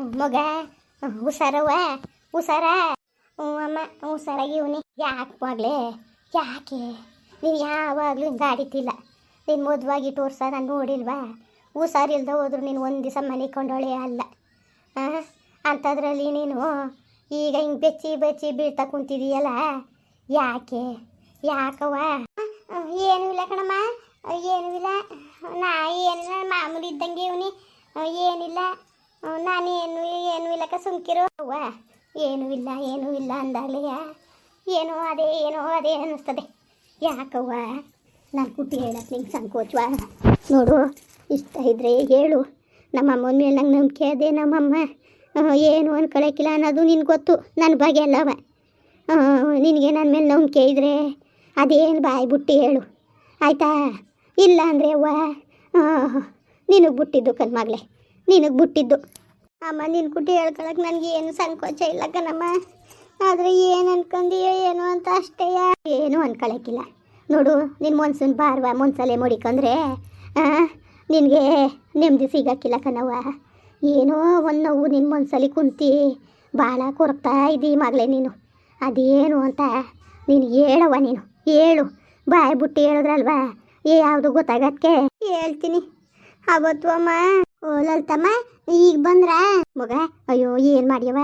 ಮಗ, ಹುಷಾರವ್ವ, ಹುಷಾರ. ಹ್ಞೂ ಅಮ್ಮ, ಹುಷಾರಾಗಿ ಇವನಿ. ಯಾಕೆ ಮಗಳೇ ಯಾಕೆ? ನೀನು ಯಾವಾಗಲೂ ಹಿಂಗೆ ಆಡಿತಿಲ್ಲ. ನೀನು ಮದುವಾಗಿ ತೋರ್ಸ ನಾನು ನೋಡಿಲ್ವಾ? ಹುಷಾರಿಲ್ದ ಹೋದ್ರು ನೀನು ಒಂದು ದಿವಸ ಮನೆ ಕೊಂಡೋಳೆ ಅಲ್ಲ. ಹಾಂ ಅಂಥದ್ರಲ್ಲಿ ನೀನು ಈಗ ಹಿಂಗೆ ಬೆಚ್ಚಿ ಬೆಚ್ಚಿ ಬೀಳ್ತಾ ಕುಂತಿದೀಯಲ್ಲ? ಯಾಕೆ? ಯಾಕವ್ವ? ಏನು ಇಲ್ಲ ಕಣಮ್ಮ. ಏನೂ ಇಲ್ಲ. ನಾ ಏನಿಲ್ಲ ಮಾಮೂಲಿ ಇದ್ದಂಗೆ ಇವನಿ. ಏನಿಲ್ಲ ಅಹ್, ಏನು ಏನು ಇಲ್ಲಕ್ಕ ಸುಮ್ಕಿರೋ. ಅವ್ವ ಏನೂ ಇಲ್ಲ ಏನೂ ಇಲ್ಲ ಅಂದಾಗಲೇ ಏನೋ ಅದೇ ಏನೋ ಅದೇ ಅನ್ನಿಸ್ತದೆ. ಯಾಕವ್ವ? ನಾನು ಕುಟ್ಟಿ ಹೇಳಕ್ಕೆ ನಿಂಗೆ ಸಂಕೋಚವ ನೋಡು ಇಷ್ಟ ಇದ್ರೆ ಹೇಳು. ನಮ್ಮ ಅಮ್ಮನ ಮೇಲೆ ನಂಗೆ ನಂಬಿಕೆ ಅದೇ ನಮ್ಮಮ್ಮ. ಏನು ಅನ್ಕೊಳಕ್ಕಿಲ್ಲ ಅನ್ನೋದು ನಿನ್ಗೆ ಗೊತ್ತು ನನ್ನ ಬಗ್ಗೆ ಅಲ್ಲವ ನಿನಗೆ ನನ್ನ ಮೇಲೆ ನಂಬಿಕೆ ಇದ್ರೆ ಅದೇನು ಬಾಯಿ ಬುಟ್ಟಿ ಹೇಳು. ಆಯಿತಾ? ಇಲ್ಲ ಅಂದರೆ ಅವ್ವ ನಿನಗೆ ಬುಟ್ಟಿದ್ದು ಕಣ್ಮಗಳೇ ನಿನಗೆ ಬಿಟ್ಟಿದ್ದು. ಅಮ್ಮ ನಿನ್ನ ಕುಟ್ಟಿ ಹೇಳ್ಕೊಳಕ್ಕೆ ನನಗೆ ಏನು ಸಂಕೋಚ ಇಲ್ಲ ಕಣಮ್ಮ. ಆದರೆ ಏನು ಅನ್ಕೊಂಡಿಯೋ ಏನು ಅಂತ ಅಷ್ಟೇ. ಏನು ಅನ್ಕೊಳಕ್ಕಿಲ್ಲ. ನೋಡು ನಿನ್ನ ಮನ್ಸನ್ ಬಾರ್ವ, ಮನ್ಸಲ್ಲೇ ಮಡಿಕೊಂಡ್ರೆ ನಿನಗೆ ನೆಮ್ಮದಿ ಸಿಗಕ್ಕಿಲ್ಲ ಕಣವ್ವ. ಏನೋ ಒಂದು ನೋವು ನಿನ್ನ ಮನ್ಸಲ್ಲಿ ಕುಂತಿ ಭಾಳ ಕೊರಗ್ತಾ ಇದ್ದೀ ಮಗಳೇ ನೀನು. ಅದೇನು ಅಂತ ನೀನು ಹೇಳವ್ವ ನೀನು. ಹೇಳು. ಬಾಯಿ ಬುಟ್ಟಿ ಹೇಳಿದ್ರಲ್ವಾ? ಏ ಯಾವುದು ಗೊತ್ತಾಗತ್ತೆ ಹೇಳ್ತೀನಿ. ಅಮ್ಮ ಓ, ಲಲಿತಮ್ಮ, ಈಗ ಬಂದ್ರ? ಮಗ, ಅಯ್ಯೋ, ಏನ್ ಮಾಡ್ಯವ?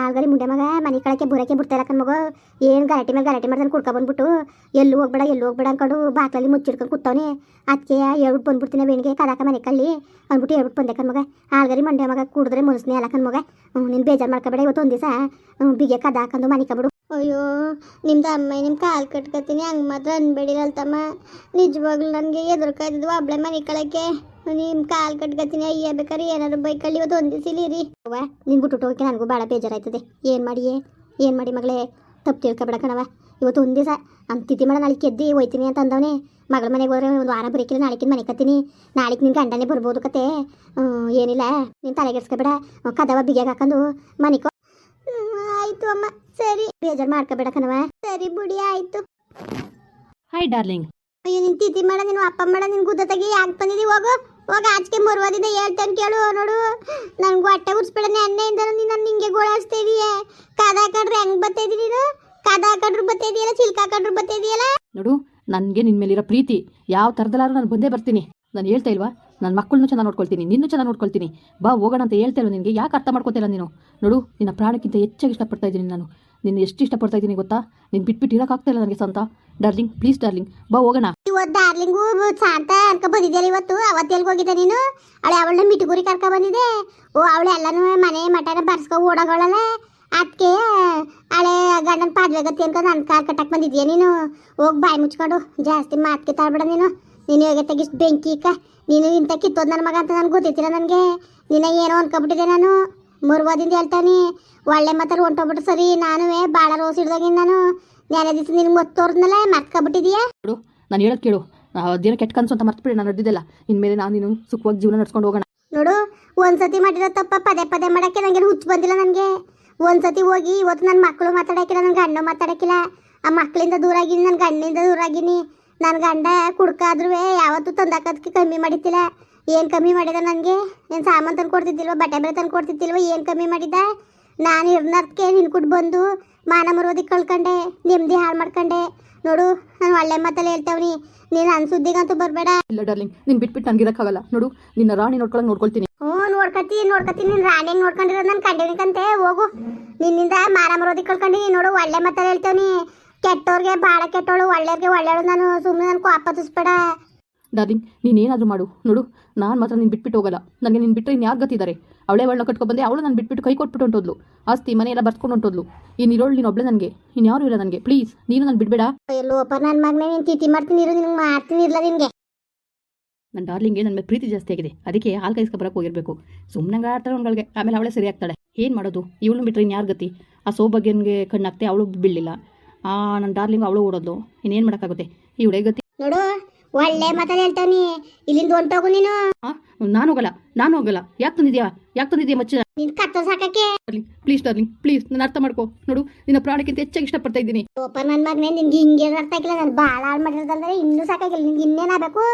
ಆಳ್ಗರಿ ಮುಂಡೆ ಮಗ, ಮನೆ ಕಳಕ್ಕೆ ಬುರಕ್ಕೆ ಬಿಡ್ತಾರಕ್ಕ ಮಗ. ಏನು ಗಲಾಟೆ ಮೇಲೆ ಗಲಾಟೆ ಮಾಡ್ದಾನೆ ಕುಡ್ಕೊ ಬಂದ್ಬಿಟ್ಟು. ಎಲ್ಲೂ ಹೋಗ್ಬೇಡ ಎಲ್ಲೂ ಹೋಗ್ಬೇಡ ಅನ್ಕೊಂಡು ಬಾಕ್ಲಲ್ಲಿ ಮುಚ್ಚಿಡ್ಕೊಂಡು ಕೂತವನೆ. ಅದಕ್ಕೆ ಎರಡು ಬಂದ್ಬಿಡ್ತೀನಿ ಬೇಣಿಗೆ ಕದಾಕ ಮನೆ ಕಳ್ಳಿ ಅಂದ್ಬಿಟ್ಟು ಹೇಳ್ಬಿಟ್ಟು ಬಂದೆ ಮಗ. ಆಳ್ಗರಿ ಮಂಡ್ಯ ಮಗ ಕುಡಿದ್ರೆ ಮುನ್ಸ್ನೇ ಅಲ್ಲ ಮಗ. ನೀನು ಬೇಜಾರು ಮಾಡ್ಕೋಬೇಡ ಇವತ್ತು ಒಂದು ಬಿಗೆ ಕದಾಕಂದು ಹಾಕೊಂಡು ಮನೆ ಕಬಿಡು. ಅಯ್ಯೋ, ನಿಮ್ದು ಅಮ್ಮ ನಿಮ್ಮ ಕಾಲು ಕಟ್ಕೊತೀನಿ ಹಂಗೆ ಮಾತ್ರ ಅನ್ಬೇಡಿ ಅನ್ಬೇಡಿರಲ್ತಮ್ಮ ನಿಜವಾಗ್ಲೂ ನನಗೆ ಎದುರ್ಕಾಯ್ತಿದ್ವು ಒಬ್ಳೆ ಮನೆ ಕಳಕ್ಕೆ. ನಿಮ್ಮ ಕಾಲ್ ಕಟ್ಕತ್ತೀನಿ ಅಯ್ಯ ಬೇಕಾರೆ ಏನಾದ್ರು ಬೈಕಲ್ಲಿ ಇವತ್ತು ಒಂದು ರೀ ಅವ್ವ ನಿನ್ ಬಿಟ್ಟು ಹೋಗಕ್ಕೆ ನನಗೂ ಭಾಳ ಬೇಜಾರಾಯ್ತದೆ. ಏನು ಮಾಡಿಯೇ? ಏನ್ ಮಾಡಿ ಮಗಳೇ? ತಪ್ಪು ತಿಳ್ಕೊಬೇಡ ಕಣವ ಇವತ್ತು ಒಂದು ದಿವಸ ತಿತಿ ತಿಥಿ ಮಾಡ ನಾಳೆ ಎದ್ದು ಹೋಯ್ತೀನಿ ಅಂತ ಅಂದವನೇ. ಮಗಳ ಮನೆಗೆ ಹೋದ್ರೆ ಒಂದು ವಾರ ಬರೀಕಿಲ್ಲ ನಾಳೆಕಿನ ಮನೆ ಕತ್ತೀನಿ ನಾಳೆಗೆ ನಿನ್ ಗಂಡನೇ ಬರ್ಬೋದು ಕತೆ. ಏನಿಲ್ಲ. ನೀನು ತಲೆಗೆಡ್ಸ್ಕೊಬೇಡ ಕದವ ಬಿಗಿಯಾಗ ಹಾಕೊಂಡು ಮನೆಗೆ ಆಯಿತು ಅಮ್ಮ. ಸರಿ. ಬೇಜಾರು ಮಾಡ್ಕೋಬೇಡ ಕಣವ ಸರಿ ಬುಡಿ ಆಯ್ತು. ಹಾಯ್ ಡಾರ್ಲಿಂಗ್ ಅಯ್ಯೋ ನಿನ್ ತಿಥಿ ಮಾಡ ನೀನು ಅಪ್ಪ ಮಾಡ ನಿನ್ ಗುದ್ದ ತೆಗಿ ಯಾಕೆ ಬಂದಿದ್ದೀವಿ ಹೋಗು. ಹೋಗ ಆಚೆಗೆ ಮರುವಾದಿದೆ ಹೇಳ್ತೇನೆ ಕೇಳು ನೋಡು. ನನ್ಗೆ ಹೊಟ್ಟೆ ಉರ್ಸ್ಬೇಡ ಎಣ್ಣೆಯಿಂದ ನೀನು ನಿಂಗೆ ಗೋಳಾಡ್ಸ್ತಾ ಇದೀಯ ಕದ ಹಾಕೊಂಡ್ರೆ ಹೆಂಗ್ ನೀನು? ಕದ ಹಾಕೊಂಡ್ರು ಬರ್ತಾ ಇದೆಯಲ್ಲ ಚಿಲ್ಕ ಹಾಕೊಂಡ್ರು ಇದೆಯಲ್ಲ ನೋಡು, ನನಗೆ ನಿನ್ನ ಮೇಲಿರೋ ಪ್ರೀತಿ, ಯಾವ ಥರದಲ್ಲಾದ್ರೂ ನಾನು ಬಂದೇ ಬರ್ತೀನಿ. ನಾನು ಹೇಳ್ತಾ ಇಲ್ವಾ? ನನ್ನ ಮಕ್ಕಳನ್ನೂ ಚೆನ್ನಾಗಿ ನೋಡ್ಕೊಳ್ತೀನಿ, ನಿನ್ನೂ ಚೆನ್ನಾಗಿ ನೋಡ್ಕೊಳ್ತೀನಿ. ಬಾ, ಹೋಗೋಣ ಅಂತ ಹೇಳ್ತಾ ಇಲ್ವ ನಿನಗೆ? ಯಾಕೆ ಅರ್ಥ ಮಾಡ್ಕೊತಿಲ್ಲ ನೀನು? ನೋಡು, ನಿನ್ನ ಪ್ರಾಣಕ್ಕಿಂತ ಹೆಚ್ಚಾಗಿ ಇಷ್ಟಪಡ್ತಾ ಇದ್ದೀನಿ ನಾನು. ನಿನ್ನ ಎಷ್ಟು ಇಷ್ಟಪಡ್ತಾ ಇದ್ದೀನಿ ಗೊತ್ತಾ? ನೀನು ಬಿಟ್ಬಿಟ್ಟು ಇರೋಕ್ಕಾಗ್ತಾ ಇಲ್ಲ ನನಗೆ ಸಂತ. ಡಾರ್ಲಿಂಗ್ ಪ್ಲೀಸ್ ಡಾರ್ಲಿಂಗ್ ಬಾ ಹೋಗೋಣ. ಇವತ್ತು ಡಾರ್ಲಿಂಗು ಶಾಂತ ಅನ್ಕೊ ಬಂದಿದ್ದೀರಿ ಇವತ್ತು? ಅವತ್ತು ಎಲ್ಗೆ ಹೋಗಿದ್ದೆ ನೀನು? ಅಳೆ ಅವಳನ್ನ ಮಿಟುಗುರಿ ಕರ್ಕೊ ಬಂದಿದೆ ಓ, ಅವಳು ಎಲ್ಲನೂ ಮನೆ ಮಟನ ಬರ್ಸ್ಕೊ ಓಡೋಗಳಲ್ಲ ಅದಕ್ಕೆ ಹಳೆ ಗಂಡನ ಪಾದ್ವೆಗತ್ತಿ ಅನ್ಕೊಂಡು ನನ್ನ ಕಾರ್ ಕಟ್ಟಕ್ಕೆ ಬಂದಿದ್ಯಾ ನೀನು? ಹೋಗಿ ಬಾಯಿ ಮುಚ್ಕೊಂಡು, ಜಾಸ್ತಿ ಮಾತ್ಕೆ ತಾಳ್ಬೇಡ ನೀನು. ನೀನು ಹೋಗಿ ತೆಗಿಸ್ ಬೆಂಕಿ ಇಕ್ಕ ನೀನು ಇಂಥ ಕಿತ್ತೋದು ನನ್ನ ಮಗ ಅಂತ ನನಗೆ ಗೊತ್ತಿತ್ತಿಲ್ಲ ನನಗೆ. ನಿನ್ನ ಏನೋ ಅನ್ಕೊಬಿಟ್ಟಿದೆ ನಾನು. ಮುರ್ವದಿಂದ ಹೇಳ್ತಾನೆ ಒಳ್ಳೆ ಮಾತಾರು ಹೊಂಟೋಗ್ಬಿಟ್ಟು ಸರಿ ನಾನು ಭಾಳ ರೋಸ್ ಹಿಡ್ದಾಗಿಂದ ನಾನು. ನೆನೆ ದಿವಸ ನಿನ್ಗೆ ಮತ್ತೋರ್ದ್ನಲ್ಲ ಮರ್ಕೊಬಿಟ್ಟಿದ್ಯಾ ನೋಡು ನಾನು ಹೇಳೋದು ಕೇಳು. ಅದೇನೋ ಕೆಟ್ಟ ಕನಸು ಅಂತ ಮರ್ತ್ಬಿಡಿ ನಾನು ನಡೆದಿದ್ದೆಲ್ಲ. ಇನ್ಮೇಲೆ ನಾನು ನೀನು ಸುಖವಾಗಿ ಜೀವನ ನಡ್ಸ್ಕೊಂಡು ಹೋಗೋಣ. ನೋಡು ಒಂದ್ಸತಿ ಮಾಡಿರೋ ತಪ್ಪ ಪದೇ ಪದೇ ಮಾಡಕ್ಕೆ ನಂಗೆ ಹುಚ್ಚು ಬಂದಿಲ್ಲ ನನಗೆ. ಒಂದ್ಸತಿ ಹೋಗಿ ಇವತ್ತು ನನ್ನ ಮಕ್ಕಳು ಮಾತಾಡಕ್ಕಿಲ್ಲ ನನ್ನ ಗಂಡ ಮಾತಾಡಕ್ಕಿಲ್ಲ. ಆ ಮಕ್ಕಳಿಂದ ದೂರ ಆಗಿನಿ ನನ್ನ ಗಂಡನಿಂದ ದೂರ ಆಗಿನಿ. ನನ್ನ ಗಂಡ ಕುಡ್ಕಾದ್ರೂ ಯಾವತ್ತೂ ತಂದಾಕೋದಕ್ಕೆ ಕಮ್ಮಿ ಮಾಡಿದ್ದಿಲ್ಲ ಏನು ಕಮ್ಮಿ ಮಾಡಿದ ನನಗೆ ಏನು ಸಾಮಾನು ತಂದು ಕೊಡ್ತಿದ್ದಿಲ್ವ? ಬಟ್ಟೆ ಬೇರೆ ತಂದು ಕೊಡ್ತಿದ್ದಿಲ್ವ? ಏನು ಕಮ್ಮಿ ಮಾಡಿದ? ನಾನು ಇರ್ನದಕ್ಕೆ ನಿನ್ ಕುಟ್ ಬಂದು ಮಾನ ಮರೋದಿ ಕಳ್ಕೊಂಡೆ ನೆಮ್ಮದಿ ಹಾಳು ಮಾಡ್ಕೊಂಡೆ. ನೋಡು ನಾನು ಒಳ್ಳೆ ಮಾತಲ್ಲಿ ಹೇಳ್ತಾವ್ನಿ. ನೀನು ನನ್ನ ಸುದ್ದಿಗಂತೂ ಬರಬೇಡ. ಇಲ್ಲ ಡಾರ್ಲಿಂಗ್ ನೀನು ಬಿಟ್ಬಿಟ್ಟು ನನಗೆ ಇರೋಕ್ಕಾಗಲ್ಲ. ನೋಡು ನಿನ್ನ ರಾಣಿ ನೋಡ್ಕೊಳಕ್ಕೆ ನೋಡ್ಕೊಳ್ತೀನಿ. ಹ್ಞೂ ನೋಡ್ಕತ್ತೀನಿ ನೋಡ್ಕತ್ತೀನಿ. ನೀನು ರಾಣಿ ನೋಡ್ಕೊಂಡಿರೋದು ನಾನು ಕಂಡಿನಿಕಂತೆ ಹೋಗು. ನಿನ್ನಿಂದ ಮಾನ ಮರೋದಿ ಕಳ್ಕೊಂಡು ನೋಡು ಒಳ್ಳೆ ಮಾತಲ್ಲಿ ಹೇಳ್ತೇವನಿ. ಕೆಟ್ಟವ್ರಿಗೆ ಭಾಳ ಕೆಟ್ಟವಳು ಒಳ್ಳೆಯವ್ರಿಗೆ ಒಳ್ಳೆಯವಳು ನಾನು. ಸುಮ್ಮನೆ ನನ್ನ ಕೋಪ ತುಸ್ಬೇಡ ಡಾರ್ಲಿಂಗ್ ನೀನೇನಾದರೂ ಮಾಡು. ನೋಡು ನಾನು ಮಾತ್ರ ನೀನು ಬಿಟ್ಬಿಟ್ಟು ಹೋಗಲ್ಲ. ನನಗೆ ನೀನು ಬಿಟ್ಟರೆ ಇನ್ನು ಯಾರು ಗತ್ತಿದ್ದಾರೆ ಅವಳೇ ಒಳ್ಳೆ ಕಟ್ಕೊಬಂದೆ ಅವಳು ನಾನು ಬಿಟ್ಬಿಟ್ಟು ಕೈ ಕೊಟ್ಬಿಟ್ಟು ಹೊಂಟೋದ್ಲು. ಆಸ್ತಿ ಮನೆ ಎಲ್ಲ ಬರ್ಸ್ಕೊಂಡು ಹೊಂಟೋದ್ಲು. ಈ ಇರೋಳು ನೀನು ಒಬ್ಳೆ ನನಗೆ. ಇನ್ಯಾರು ಇಲ್ಲ ನನಗೆ. ಪ್ಲೀಸ್ ನೀನು ನಾನು ಬಿಡಬೇಡ. ಲೋಪ ನನ್ನ ಮಗನೇ ನೀನು ತಿಥಿ ಮಾಡ್ತೀನಿ ಇರೋ ನಿನ್ಗೆ ಮಾಡ್ತೀನಿ ನಿನಗೆ. ನನ್ನ ಡಾರ್ಲಿಂಗ್ಗೆ ನನ್ನ ಮೇಲೆ ಪ್ರೀತಿ ಜಾಸ್ತಿ ಆಗಿದೆ. ಅದಕ್ಕೆ ಹಾಲು ಕೈಸ್ಕೊ ಬರಕ್ಕೆ ಹೋಗಿರಬೇಕು. ಸುಮ್ಮನೆ ಆಡ್ತಾರೆ ಅವಳಿಗೆ ಆಮೇಲೆ ಅವಳೇ ಸರಿ ಆಗ್ತಾಳೆ. ಏನು ಮಾಡೋದು? ಇವಳು ಬಿಟ್ಟರೆ ಇನ್ಯಾರು ಗತಿ? ಆ ಸೌಭಾಗ್ಯನಿಗೆ ಕಣ್ಣಾಗ್ತೆ ಅವಳು ಆ ನನ್ನ ಡಾರ್ಲಿಂಗ್ ಅವಳು ಓಡೋದು ಇನ್ನೇನು ಮಾಡೋಕ್ಕಾಗುತ್ತೆ? ಇವಳೇ ಗತಿ ನೋಡು ಒಳ್ಳೆ ಮಾತಲ್ಲಿ ಹೇಳ್ತಾನೆ ಇಲ್ಲಿಂದ ಹೊಂಟೋಗು ನೀನು. ನಾನು ಹೋಗಲ್ಲ ನಾನು ಹೋಗಲ್ಲ. ಯಾಕೆ ತಂದಿದ್ಯಾ? ಯಾಕೆ ತಂದಿದ್ಯಾ ಮಚ್ಚ? ನಿನ್ ಕತ್ತ ಸಾಕಕ್ಕೆ. ಡಾರ್ಲಿಂಗ್ ಪ್ಲೀಸ್ ಡಾರ್ಲಿಂಗ್ ಪ್ಲೀಸ್ ನಾನು ಅರ್ಥ ಮಾಡ್ಕೋ. ನೋಡು ನಿನ್ನ ಪ್ರಾಣಕ್ಕಿಂತ ಹೆಚ್ಚಾಗಿ ಇಷ್ಟಪಡ್ತಾ ಇದ್ದೀನಿ. ಓಪ ನನ್ನ ಮಗನೇ ನಿನ್ಗೆ ಹಿಂಗೆ ಅರ್ಥ ಆಗಿಲ್ಲ. ನಾನು ಭಾಳ ಹಾಳು ಮಾಡಿರೋದಂದ್ರೆ ಇನ್ನೂ ಸಾಕಾಗಿಲ್ಲ. ನಿನ್ಗೆ ಇನ್ನೇನಾಗಬೇಕು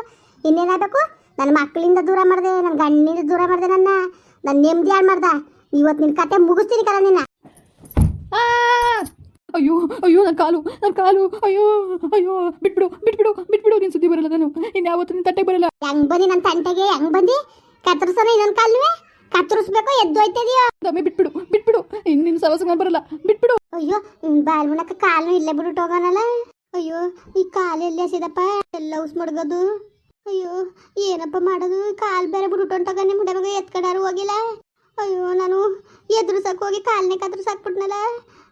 ಇನ್ನೇನಾಗಬೇಕು ನನ್ನ ಮಕ್ಕಳಿಂದ ದೂರ ಮಾಡಿದೆ ನನ್ನ ಗಂಡಿನಿಂದ ದೂರ ಮಾಡಿದೆ ನನ್ನ. ನನ್ನ ನೆಮ್ಮದಿ ಹಾಳು ಮಾಡ್ದ. ಇವತ್ತು ನಿನ್ ಕತೆ ಮುಗಿಸ್ತೀನಿ ಕರ ನಿನ್ನ! ಅಯ್ಯೋ ಅಯ್ಯೋ ನನ್ನ ಕಾಲು ನನ್ನ ಕಾಲು ಅಯ್ಯೋ ಅಯ್ಯೋ ಬಿಟ್ಬಿಡು ಬಿಟ್ಬಿಡು ಬಿಟ್ಬಿಡು ನಿನ್ ಸುದ್ದಿ ಬರಲ್ಲ ನಾನು. ಇನ್ಯಾವತ್ತು ನಿನ್ ತಟ್ಟೆಗೆ ಬರಲ್ಲ. ಹೆಂಗ್ ಬಂದಿ ನನ್ನ ತಂಟೆಗೆ? ಹೆಂಗ್ ಬಂದಿ? ಕತ್ತರಿಸೋಣ ಇನ್ನೊಂದು ಕಾಲುವೆ? ಕತ್ತರಿಸ್ಬೇಕು ಎದ್ದು ದಮ್ಮಿ ಬಿಟ್ಬಿಡು ಬಿಟ್ಬಿಡು ಇನ್ನು ನಿನ್ನ ಸವಸ ಬರಲ್ಲ. ಬಿಟ್ಬಿಡು. ಅಯ್ಯೋ ಬಾಲ್ ಮುನಕ ಕಾಲು ಇಲ್ಲೇ ಬಿಟ್ಟು ಹೋಗೋಣಲ್ಲ ಅಯ್ಯೋ ಈ ಕಾಲು ಎಲ್ಲಿ ಹಸಿದಪ್ಪ? ಎಲ್ಲ ಉಸ್ ಮಡ್ಗೋದು. ಅಯ್ಯೋ ಏನಪ್ಪ ಮಾಡೋದು? ಕಾಲು ಬೇರೆ ಬಿಟ್ಟು ಹೊಂಟೋಗ ನಿಮ್ಮ ಹುಡುಗ ಎತ್ಕಡಾರು ಹೋಗಿಲ್ಲ. ಅಯ್ಯೋ ನಾನು ಎದುರ್ಸಕ್ ಹೋಗಿ ಕಾಲ್ನೇ ಕತ್ರಿಸಾಕ್ಬಿಟ್ನಲ್ಲ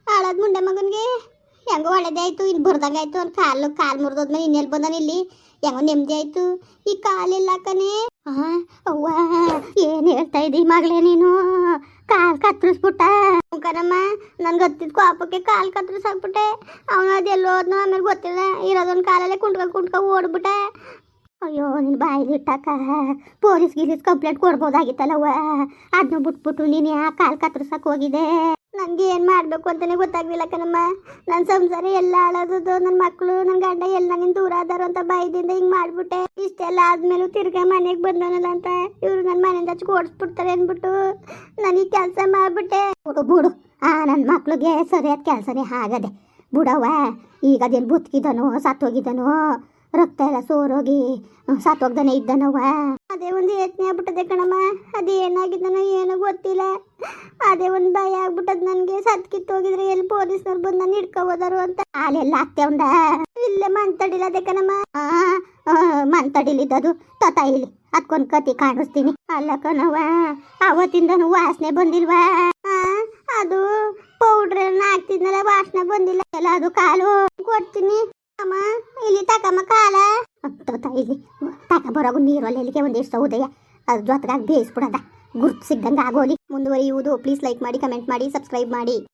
ಹಾಳಾದ್ ಮುಂಡೆ ಮಗನ್ಗೆ. ಹೆಂಗೋ ಒಳ್ಳೇದೇ ಇನ್ನು ಇಲ್ಲಿ ಬರ್ದಂಗಾಯ್ತು ಅವ್ನು ಕಾಲು ಕಾಲು ಮುರಿದೋದ್ಮೇಲೆ ಇನ್ನೆಲ್ಲಿ ಬಂದಾನ ಇಲ್ಲಿ. ಹೆಂಗೋ ನೆಮ್ಮದಿ ಆಯ್ತು. ಈ ಕಾಲಿಲ್ಲ ಆ, ಅವ್ವ, ಏನ್ ಹೇಳ್ತಾ ಇದ್ದಿ ಮಗಳೇ ನೀನು? ಕಾಲು ಕತ್ತರಿಸ್ಬಿಟ್ಟ. ಕಣಮ್ಮ, ನನ್ಗೆ ಗೊತ್ತಿದ್ದ ಕೋಪಕ್ಕೆ ಕಾಲು ಕತ್ತರಿಸಾಕ್ಬಿಟ್ಟೆ ಅವನು ಅದೆಲ್ಲ ಹೋದ್ನೋ ಆಮೇಲೆ ಗೊತ್ತಿಲ್ಲ. ಇರೋದೊಂದು ಕಾಲಲ್ಲೇ ಕುಂಟ್ಕೊಂಡು ಕುಂಟ್ಕೊಂಡು ಓಡ್ಬಿಟ್ಟೆ. ಅಯ್ಯೋ ನಿನ್ನ ಬಾಯಿಲಿ ಇಟ್ಟಾಕ ಪೊಲೀಸ್ ಗಿಲೀಸ್ ಕಂಪ್ಲೇಂಟ್ ಕೊಡ್ಬೋದಾಗಿತ್ತಲ್ಲವ್ವ. ಅದನ್ನ ಬಿಟ್ಬಿಟ್ಟು ನೀನು ಯಾಕೆ ಕಾಲು ಕತ್ತರಿಸಕ್ಕೆ ಹೋಗಿದೆ ನನಗೆ ಏನು ಮಾಡಬೇಕು ಅಂತಲೇ ಗೊತ್ತಾಗ್ಲಿಲ್ಲ ಕಣಮ್ಮ. ನನ್ನ ಸಂಸಾರ ಎಲ್ಲ ಹಾಳಾದದು ನನ್ನ ಮಕ್ಕಳು ನನ್ನ ಗಂಡ ಎಲ್ಲ ನನ್ನಿಂದ ದೂರ ಆದಾರು ಅಂತ ಬಾಯಿದಿಂದ ಹಿಂಗೆ ಮಾಡಿಬಿಟ್ಟೆ. ಇಷ್ಟೆಲ್ಲ ಆದ್ಮೇಲೆ ತಿರ್ಗಾ ಮನೆಗೆ ಬಂದನಲ್ಲ ಅಂತ ಇವರು ನನ್ನ ಮನೆಯಿಂದ ಹಚ್ಚಿ ಓಡಿಸ್ಬಿಡ್ತಾರೆ ಅಂದ್ಬಿಟ್ಟು ನನಗೆ ಕೆಲಸ ಮಾಡಿಬಿಟ್ಟೆ. ಬಿಡು ಬಿಡು. ಆ ನನ್ನ ಮಕ್ಳಿಗೆ ಸರಿಯಾದ ಕೆಲಸನೇ ಆಗದೆ. ಬಿಡವ್ವ, ಈಗ ಅದೇನು ಬುತ್ಕಿದನೋ ಸತ್ತೋಗಿದನೋ, ರಕ್ತ ಎಲ್ಲ ಸೋರೋಗಿ, ಸತ್ತೋಗ್ದಾನೆ ಇದ್ದನವ್ವ. ಅದೇ ಒಂದು ಯೋಚನೆ ಆಗ್ಬಿಟ್ಟದೆ ಕಣಮ್ಮ. ಅದು ಏನಾಗಿದ್ದನೋ ಏನೋ ಗೊತ್ತಿಲ್ಲ. ಅದೇ ಒಂದು ಭಯ ಆಗ್ಬಿಟ್ಟದ್ ನನಗೆ. ಸತ್ ಕಿತ್ತೋಗಿದ್ರೆ ಎಲ್ಲಿ ಪೊಲೀಸ್ನವ್ರು ಬಂದು ನಾನು ಹಿಡ್ಕೋಬೋದಾರು ಅಂತ. ಅಲ್ಲೆಲ್ಲ ಅತ್ತೆ ಒಂದ. ಇಲ್ಲ ಮಂತಡಿಲ್ಲ ಅದೇ ಕಣಮ್ಮ ಮಂತಡಿಲಿದ್ದದು ತತ ಇಲ್ಲಿ ಅದ್ಕೊಂದು ಕತಿ ಕಾಣಿಸ್ತೀನಿ. ಅಲ್ಲ ಕಣವ ಅವತ್ತಿಂದನು ವಾಸನೆ ಬಂದಿಲ್ವಾ? ಅದು ಪೌಡ್ರ್ ಹಾಕ್ತಿದ್ನಲ್ಲ, ವಾಸನೆ ಬಂದಿಲ್ಲ. ಎಲ್ಲ ಅದು ಕಾಲು ಕೊಡ್ತೀನಿ. ಅಮ್ಮ, ಇಲ್ಲಿ ತಕಮ್ಮ ಕಾಲ. ತತ ಇಲ್ಲಿ. ಬರೋಗು ನೀರು ಅಲ್ಲಿಗೆ ಒಂದಿಷ್ಟು ಸೌದೆಯ? ಅದ್ರ ಜೊತೆಗಾಗಿ ಬೇಯಿಸ್ಬಿಡದ. ಗುರುತು ಸಿಗ್ದಂಗೆ ಆಗೋಲಿ. ಮುಂದುವರಿಯುವುದು. ಪ್ಲೀಸ್ ಲೈಕ್ ಮಾಡಿ ಕಮೆಂಟ್ ಮಾಡಿ ಸಬ್ಸ್ಕ್ರೈಬ್ ಮಾಡಿ.